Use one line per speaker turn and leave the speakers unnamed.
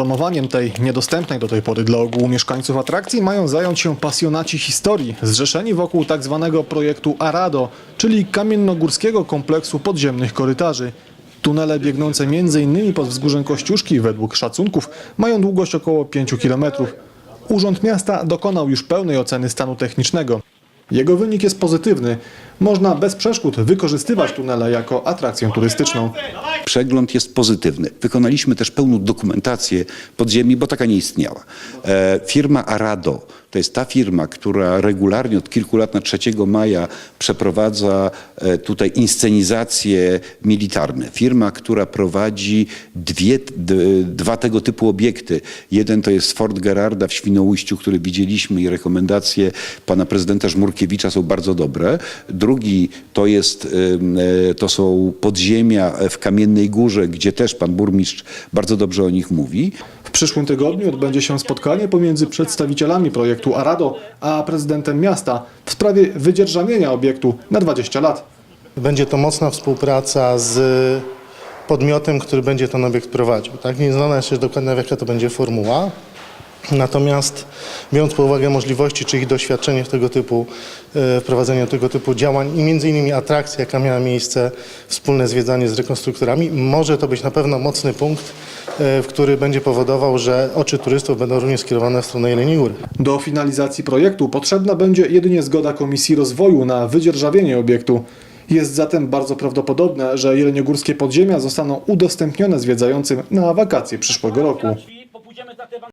Promowaniem tej niedostępnej do tej pory dla ogółu mieszkańców atrakcji mają zająć się pasjonaci historii, zrzeszeni wokół tzw. projektu Arado, czyli kamiennogórskiego kompleksu podziemnych korytarzy. Tunele biegnące m.in. pod wzgórzem Kościuszki według szacunków mają długość około 5 km. Urząd Miasta dokonał już pełnej oceny stanu technicznego. Jego wynik jest pozytywny. Można bez przeszkód wykorzystywać tunele jako atrakcję turystyczną.
Przegląd jest pozytywny. Wykonaliśmy też pełną dokumentację podziemi, bo taka nie istniała. E, firma Arado to jest ta firma, która regularnie od kilku lat na 3 maja przeprowadza e, tutaj inscenizacje militarne. Firma, która prowadzi dwie, dwa tego typu obiekty. Jeden to jest Fort Gerarda w Świnoujściu, który widzieliśmy i rekomendacje pana prezydenta Żmurkiewicza są bardzo dobre. Drugi to jest, e, to są podziemia w Kamiennej Górze, gdzie też pan burmistrz bardzo dobrze o nich mówi.
Przyszłym tygodniu odbędzie się spotkanie pomiędzy przedstawicielami projektu Arado a prezydentem miasta w sprawie wydzierżawienia obiektu na 20 lat.
Będzie to mocna współpraca z podmiotem, który będzie ten obiekt prowadził. Tak? Nie znana jeszcze dokładnie, jaka to będzie formuła. Natomiast biorąc pod uwagę możliwości czy ich doświadczenie w tego typu, e, tego typu działań i między innymi atrakcja, jaka miała miejsce, wspólne zwiedzanie z rekonstruktorami, może to być na pewno mocny punkt, w który będzie powodował, że oczy turystów będą również skierowane w stronę Jeleniej Góry.
Do finalizacji projektu potrzebna będzie jedynie zgoda Komisji Rozwoju na wydzierżawienie obiektu. Jest zatem bardzo prawdopodobne, że jeleniogórskie podziemia zostaną udostępnione zwiedzającym na wakacje przyszłego roku.